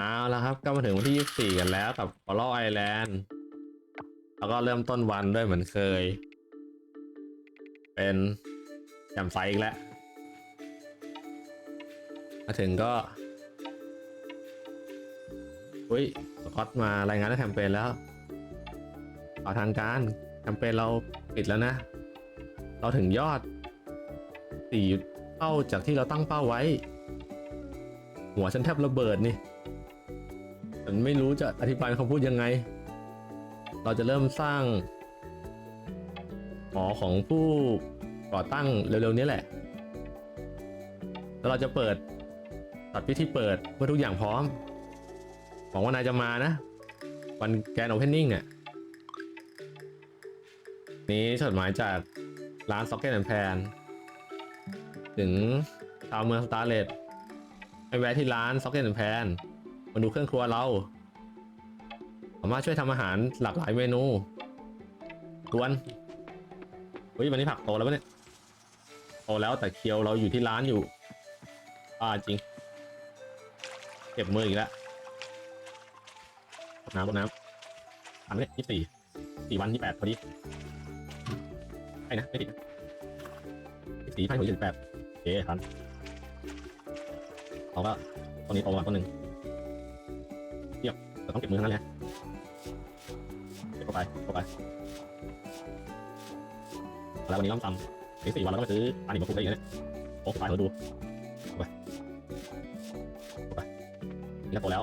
เอาละครับก็มาถึงวันที่ 24 กันแล้วกับ Coral Island แล้วก็เริ่มต้นวันด้วยเหมือนเคย เป็นแจ่มใสอีกแล้ว มาถึงก็อุ้ยสกอตมารายงานแคมเปญแล้วเอาทางการแคมเปญเราปิดแล้วนะ เราถึงยอดสี่เป้าจากที่เราตั้งเป้าไว้ หัวฉันแทบระเบิดนี่ันไม่รู้จะอธิบายคำพูดยังไง เราจะเริ่มสร้างหอของผู้ก่อตั้งเร็วๆนี้แหละ แล้วเราจะเปิดตัดพิธีเปิดเมื่อทุกอย่างพร้อมหวังว่านายจะมานะ วันแกนโอเพนนิ่งอะนี้จดหมายจากร้านซ็อกเก็ตแอนแพนถึงชาวเมืองสตาร์เลตไปแวะที่ร้านซ็อกเก็ตแอนแพน มาดูเครื่องครัวเรา สามารถช่วยทำอาหารหลากหลายเมนูดวนเฮ้ยวันนี้ผักโตแล้วปะเนี่ยโตแล้วแต่เคียวเราอยู่ที่ร้านอยู่อ่าจริง เก็บมืออีกแล้วรดน้ำรดน้ำอันนี้ยี่สี่สี่วันยี่แปดพอดีไอ้นะ ไม่ติดยี่สี่พันหัวยี่สิบแปดโอเคทันเราก็ต้นนี้โตมาต้นหนึ่ง แต่ต้องเก็บมือเท่านั้นแหละเก็บเข้าไปเข้าไปแล้ววันนี้ต้องทำอีกสี่วันเราก็ไปซื้ออันนี้มาปลูกได้อีกนะเนี่ยโอ้ไปเราดูเข้าไปเข้าไปนี่ก็โตแล้ว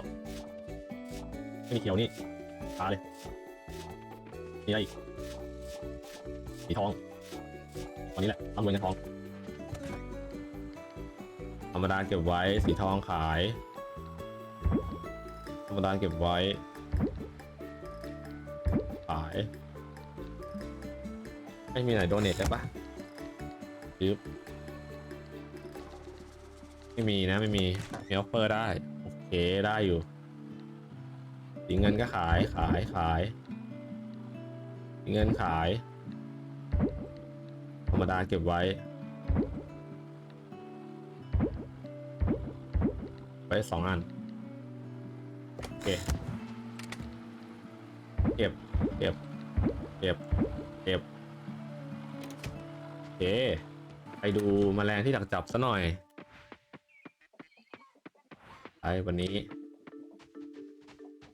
ไม่มีเขียวนี่ตาเลยมีอะไรอีกสีทองวันนี้แหละร่ำรวยเงินทองธรรมดาเก็บไว้สีทองขาย ธรรมดาเก็บไว้ ขาย ไม่มีไหนโดเนทได้ปะยึบไม่มีนะไม่มีมีออฟเฟอร์ได้ โอเคได้อยู่สีเงินก็ขายขายขายสีเงินขาย ธรรมดาเก็บไว้ไว้สองอัน เคเก็บเก็บเก็บเก็บโอเคไปดูแมลงที่ดักจับซะหน่อยไปวันนี้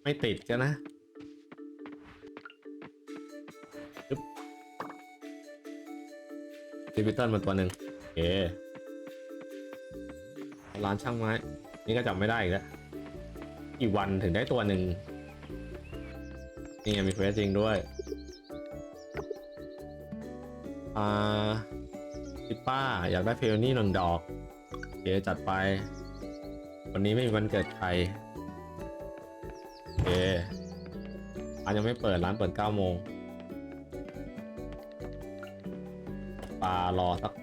ไม่ติดกันนะปึ๊บดิจิตอลมาตัวหนึ่งโอเคร้านช่างไม้ นี่ก็จำไม่ได้อีกแล้ว กี่วันถึงได้ตัวหนึ่งนี่มีเควสจริงด้วย อ่าิป้า อยากได้เพลนี่หนึ่งดอกโอเคจัดไป วันนี้ไม่มีวันเกิดใครโอเคร้านยังไม่เปิดร้านเปิด9โมงปลารอสัก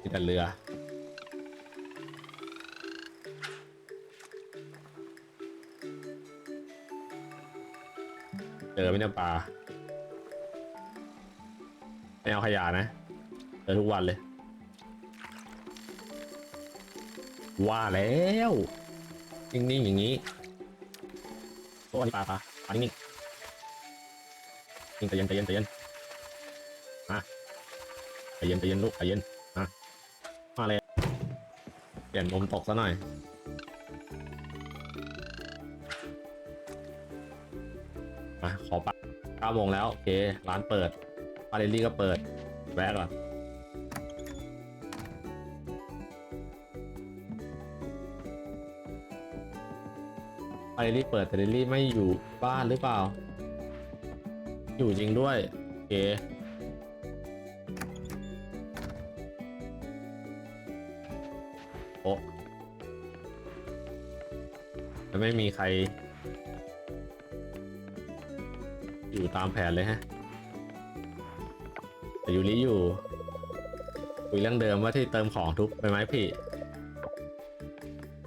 มีแต่เรือ เจอไหมเนี่ยปลาไม่เอาขยะนะเจอทุกวันเลย ว่าแล้วนิ่งๆอย่างนี้โอ้อันนี้ปลาปลาปลานิ่งๆนิ่งใจเย็นใจเย็นใจเย็นมาใจเย็นใจเย็นลูกใจเย็นมามาเลยเปลี่ยนมุมตกซะหน่อย ก้าโมงแล้ว โอเค ร้านเปิดปาเรลลี่ก็เปิด แวะก่อนไปรีบเปิดแต่เดลี่ไม่อยู่บ้านหรือเปล่า อยู่จริงด้วย โอเคโอ้แล้วไม่มีใคร อยู่ตามแผนเลยฮะแต่ยูริอยู่คุยเรื่องเดิมว่าที่เติมของทุกไปไหมพี่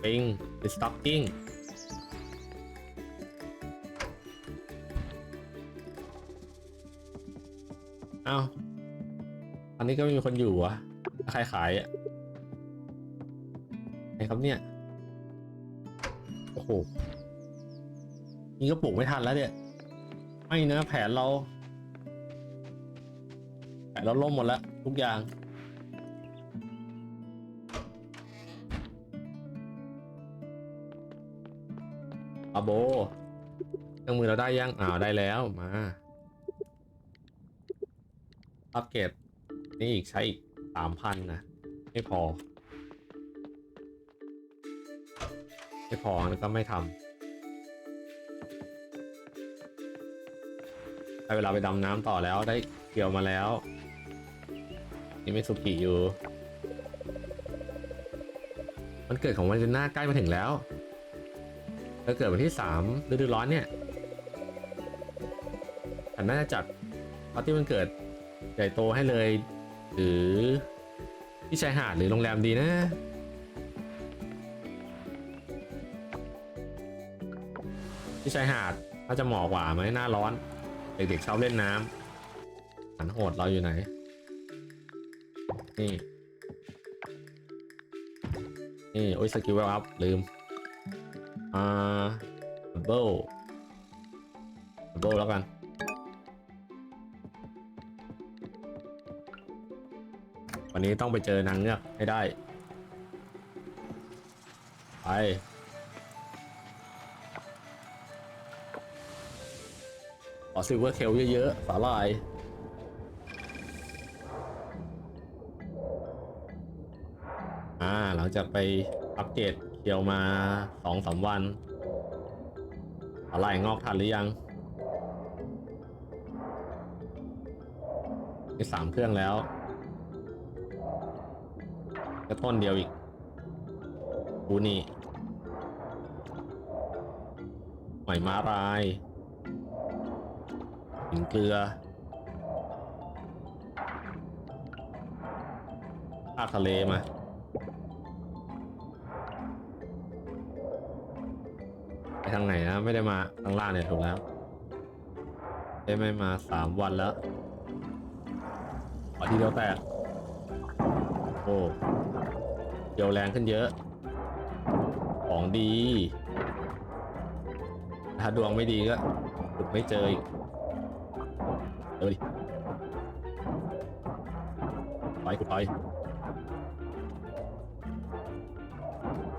ปิงรีสต็อกกิ้งอ้าวอันนี้ก็ไม่มีคนอยู่วะใครขายอะไงครับเนี่ย โอ้โห นี่ก็ปลูกไม่ทันแล้วเนี่ย ไม่นะแผนเราแผนเราล่มหมดแล้วทุกอย่าง อาโบเครื่องมือเราได้ยังอ้าวได้แล้วมาอัปเกรดนี่อีกใช้อีกสามพันนะ ไม่พอ ไม่พอแล้วก็ไม่ทำ ได้เวลาไปดำน้ำต่อแล้วได้เกลียวมาแล้ว นี่ไม่สุกิอยู่ มันเกิดของวันเดน่าใกล้มาถึงแล้วจะเกิดวันที่สามฤดูร้อนเนี่ยฉันน่าจะจัดปาร์ตี้วันเกิดใหญ่โตให้เลย หรือที่ชายหาดหรือโรงแรมดีนะที่ชายหาดน่าจะเหมาะกว่าไหมหน้าร้อน เด็กๆชอบเล่นน้ำหันโหดเราอยู่ไหน นี่ นี่โอ้ยสกิลเวลอัพลืม อ่าดับเบิลดับเบิลแล้วกันวันนี้ต้องไปเจอนางเงือกให้ได้ ไป อซิลเวอร์เคลเยอะๆ สาลาย อ่า หลังจากไปอัปเกรดเคียวมาสองสามวัน สาลายงอกทันหรือยังมีสามเครื่องแล้วก็ต้นเดียวอีกบูนี่หอยม้าราย หินเกลือภาคทะเลมาไปทางไหนนะ ไม่ได้มาทางล่างเนี่ยถูกแล้ว ได้ไม่มาสามวันแล้วขอที่เดียวแตกโอ้เดียวแรงขึ้นเยอะ ของดี ถ้าดวงไม่ดีก็ขุดไม่เจออีก เออดิไปขุดไป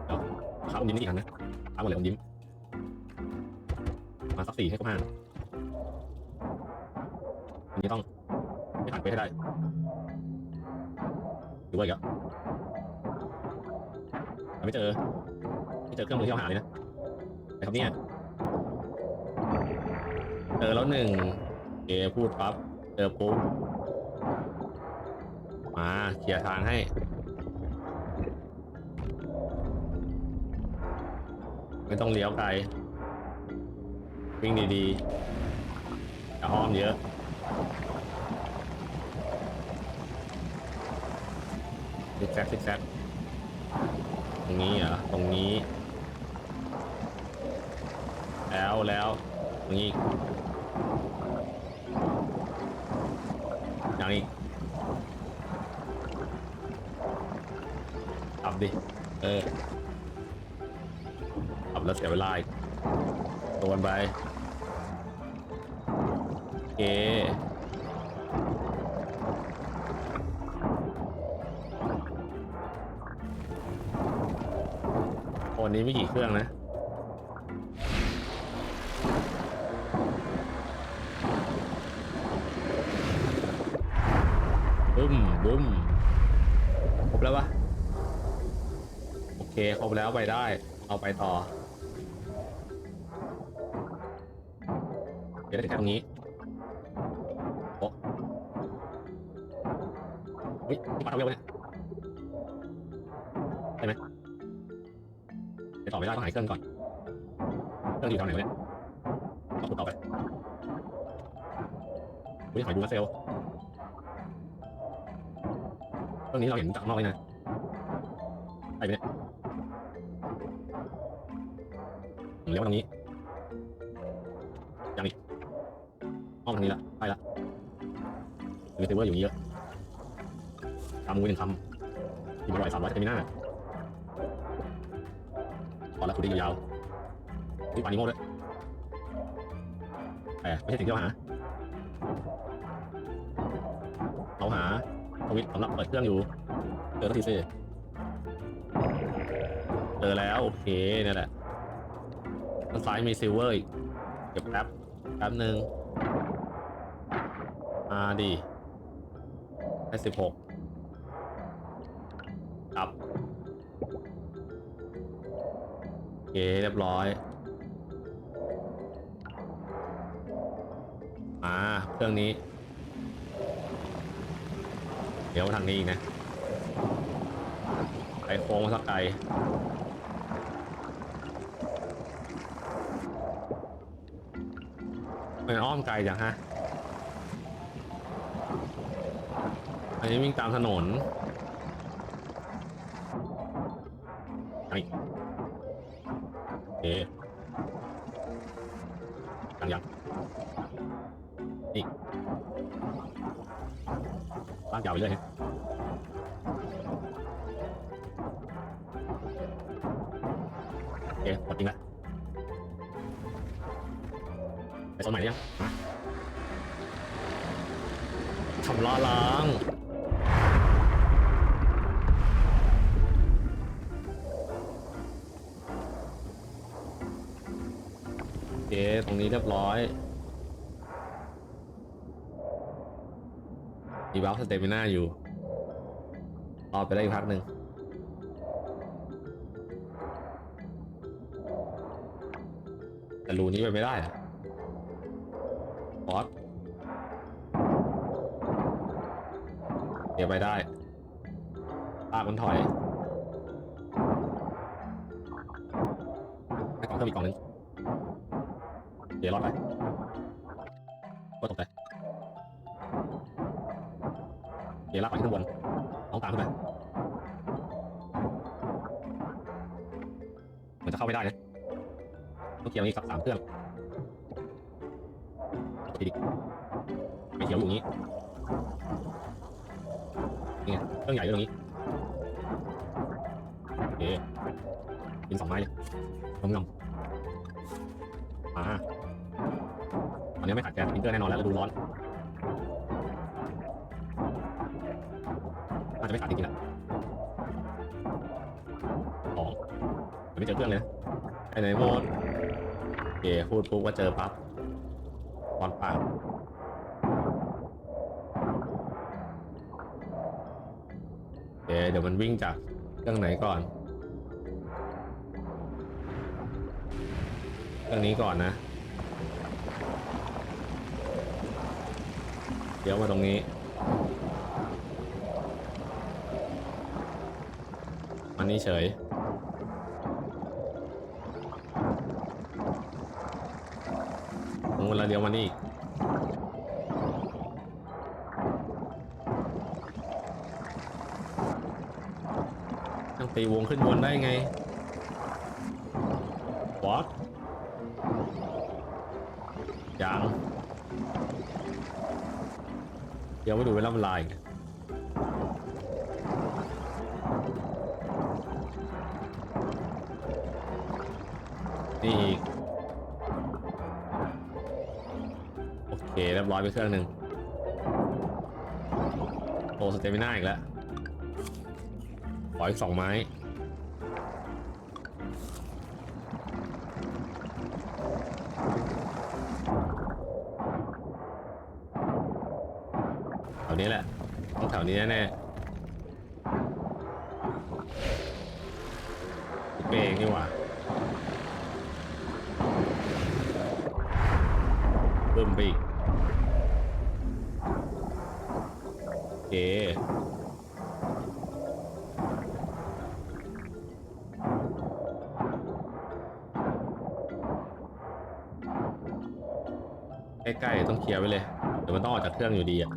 เดี๋ยวข้ามยิ้มนี่อีกอันนะข้าหมดเลยอมยิ้มมาสักสี่ให้ครบห้าอันนี้ต้องไม่ผ่านไปให้ได้หรือว่าอีกอะหาไม่เจอไม่เจอเครื่องมือที่เราหาเลยนะไหนครับเนี่ยเจอแล้วหนึ่ง เอพูดปั๊บเจอปุ๊บมาเคลียทางให้ ไม่ต้องเลี้ยวไกลวิ่งดีๆอย่าอ้อมเยอะซิกแซกซิกแซกตรงนี้เหรอตรงนี้ แล้วแล้วตรงนี้ อีกอย่างอีกขับดิ เออขับแล้วเสียเวลาอีกโดนไปโอเคโอนนี้ไม่กี่เครื่องนะ เคครบแล้วไปได้ เอาไปต่อเดี๋ยวได้แค่ตรงนี้โอ้เฮ้ยนี่ปลาทำเร็วเนี่ยใช่ไหมไปต่อไม่ได้ต้องหายเครื่องก่อนเครื่องอยู่แถวไหนวะเนี่ยต้องขุดต่อไปอุ้ยหอยบูมาเซลเรื่องนี้เราเห็นจากนอกเลยนะ คำมือหนึ่งคำที่บริษัทสามร้อยจะมีหน้าตอนแล้วคุณได้ยาวๆนี่ปานิโม่ด้วยแต่ไม่ใช่สิ่งที่เราหา เราหาสวิตสำหรับเปิดเครื่องอยู่ เจอสักทีสิเจอแล้ว โอเคเนี่ยแหละด้านซ้ายมีซิลเวอร์อีกเก็บแป๊บแป๊บหนึ่งมาดีได้สิบหก เคเรียบร้อยอ่าเครื่องนี้ เดี๋ยวทางนี้อีกนะไปโค้งมาสักไกลมันอ้อมไกลจังฮะ อันนี้วิ่งตามถนนากยาวไปเรื่อยฮะโอเคหมดจริงล้วไปโซนใหม่หรือยังมาชำระล้างโอเคตรงนี้เรียบร้อย มีบัฟสเตมิน่าอยู่รอไปได้อีกพักหนึ่งแต่รูนี้ไปไม่ได้อะบอสเดี๋ยวไปได้ลากมันถอยให้กล่องเพิ่มอีกกล่องหนึงเดี๋ยวรอดไปก็ตกใจ ดี๋ยวลากไปข้างบนน้องตามขึ้นไปเหมือนจะเข้าไม่ได้นะต้องเคลียร์อีกสักสามเครื่องดีดิไม่เขียวอยู่างนี้นี่ไงเครื่องใหญ่อยู่ตรงนี้โอเคกินสองไม้เลยงอมๆมาตอนนี้ไม่ขาดแก๊สพิมพ์เตอร์แน่นอนแล้วฤดูร้อน จะไม่ขาดจริงๆแหละองยังไม่เจอเครื่องเลยนะไอ้ไหนโมดโอเคพูดปุ๊บว่าเจอปั๊บตอนปากโอเคเดี๋ยวมันวิ่งจากเครื่องไหนก่อนเครื่องนี้ก่อนนะ เดี๋ยวมาตรงนี้ มันนี่เฉยของเวลาเดียวมานี่ ต้องตีวงขึ้นบนได้ไงบอสยังเดี๋ยวไปดูเวลามันลายอ นี่อีก โอเคเรียบร้อยไปเครื่องหนึ่งโอ้สเตมิน่าอีกแล้วขออีกสองไม้แถวนี้แหละต้องแถวนี้แน่ๆเปเองนี่หว่าเบิ่ม ไปอีกโอเคใกล้ๆต้องเคลียร์ไว้เลยเดี๋ยวมันต้องออกจากเครื่องอยู่ดีอะ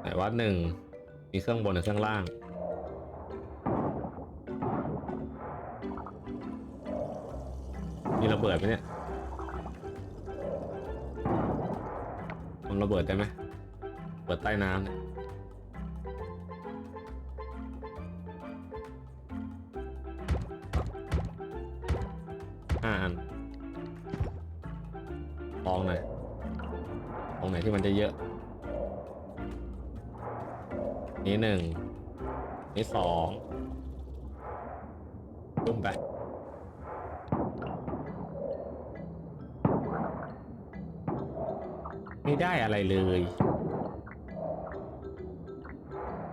ไหนว่าหนึ่งมีเครื่องบนกับเครื่องล่าง มีระเบิดไหมเนี่ยทำระเบิดได้ไหมเปิดใต้น้ำเนี่ยห้าอันลองหน่อยตรงไหนที่มันจะเยอะ นี้หนึ่งนี้สอง อะไรเลย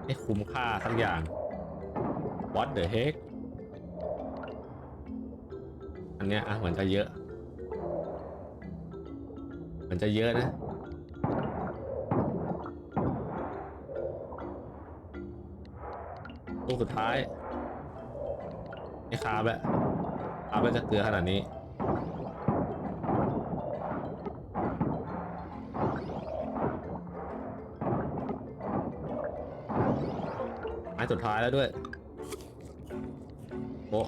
ไม่คุ้มค่าสักอย่าง What the heck อันเนี้ยอะเหมือนจะเยอะเหมือนจะเยอะนะลูกสุดท้ายไม่คาบแล้วคาบแล้วจะเกลือขนาดนี้ สุดท้ายแล้วด้วยโบะ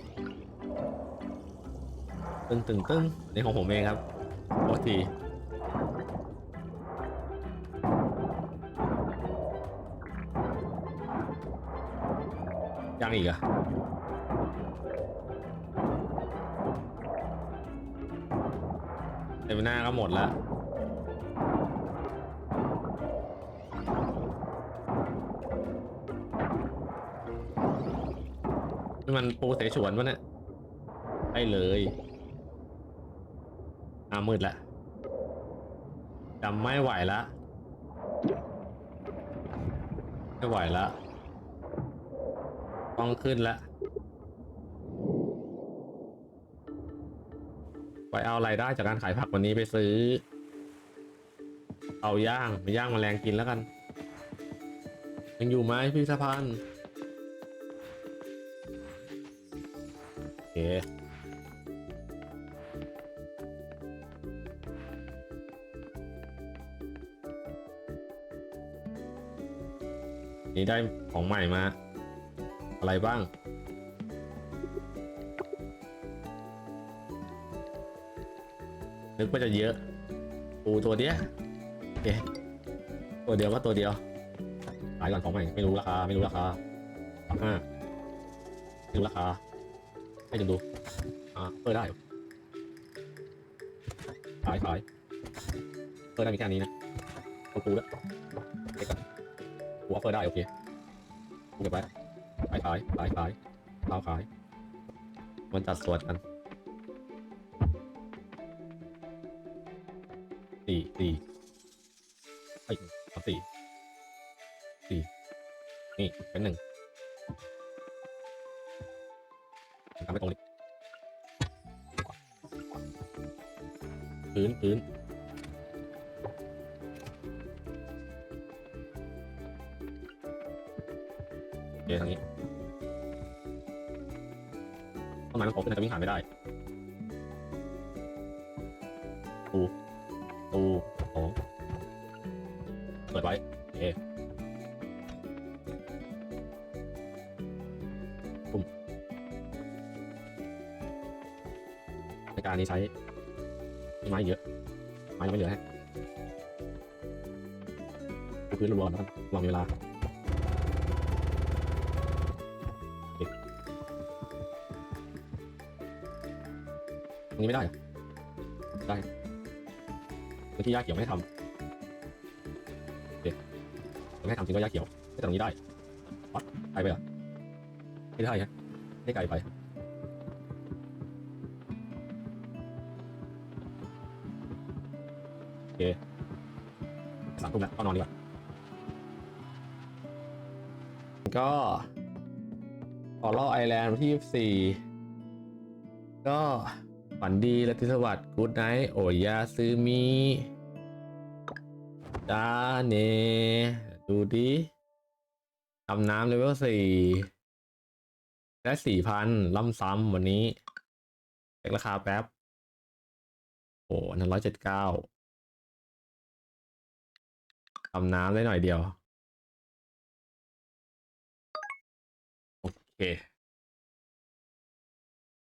ตึงตึงตึงนี่ของผมเองครับโบะทียังอีกอะเต็มหน้าก็หมดแล้ว นี่มันปูเสฉวนวะเนี่ยได้เลยอามืดละจำไม่ไหวละ ไม่ไหวละ ต้องขึ้นละ ไปเอารายได้จากการขายผักวันนี้ไปซื้อ เอาย่างไปย่างมแมลงกินแล้วกัน ยังอยู่ไหมพี่สะพาน นี่ได้ของใหม่มา อะไรบ้าง นึกว่าจะเยอะปูตัวเดียวโอเคตัวเดียวก็ตัวเดียวขายก่อนของใหม่ไม่รู้ราคาไม่รู้ราคาห้าไม่รู้ราคา ให้ดูดู อ่าเปิดได้ขายขายเปิดได้มีแค่นี้นะเอาปูด้วยเล็กก่อนปูเอาเปิดได้โอเคปูเก็บไว้ขายขายขายขายข้าวขาย มันจัดส่วนกันสี่สี่ไอ้สี่สี่นี่เป็นหนึ่ง ทำให้ตรงนี้พื้นพื้นโอเคทางนี้ต้นไม้มันโตขึ้นจะวิ่งผ่านไม่ได้ ในการนี้ใช้ไม้เยอะไม้ยังไม่เยอะฮะปูพื้นรวมๆนะครับลองมีเวลาตรงนี้ไม่ได้ ได้พื้นที่หญ้าเขียวไม่ให้ทำโอเคไม่ให้ทำจริงก็หญ้าเขียวแต่ตรงนี้ได้วัดไกลไปเหรอไม่ได้ฮะไม่ไกลไป ก็ขอเล่าไอแลนด์ที่ 24 ก็ฝันดีและทิสวัสดิ์กูดไนท์โอยาซึมิจาเน ดูดิทำน้ำเลเวล4ได้4,000ล่ำซ้ำวันนี้เช็คราคาแป๊บ โอ้หนั่นร้อยเจ็ดเก้าทำน้ำได้หน่อยเดียว โอเค